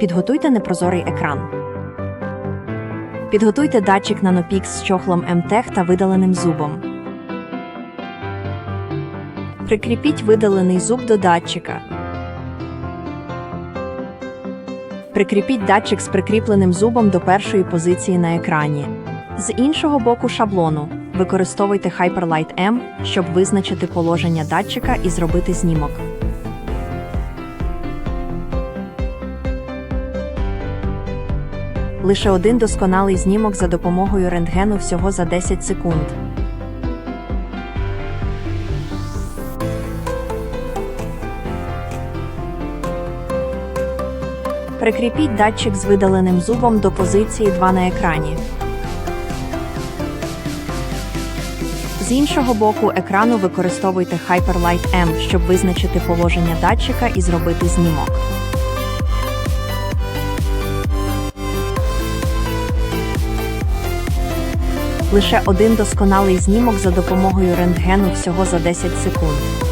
Підготуйте непрозорий екран. Підготуйте датчик Nanopix з чохлом МТЕХ та видаленим зубом. Прикріпіть видалений зуб до датчика. Прикріпіть датчик з прикріпленим зубом до першої позиції на екрані. З іншого боку шаблону використовуйте Hyperlight M, щоб визначити положення датчика і зробити знімок. Лише один досконалий знімок за допомогою рентгену всього за 10 секунд. Прикріпіть датчик з видаленим зубом до позиції 2 на екрані. З іншого боку екрану використовуйте Hyperlight M, щоб визначити положення датчика і зробити знімок. Лише один досконалий знімок за допомогою рентгену всього за 10 секунд.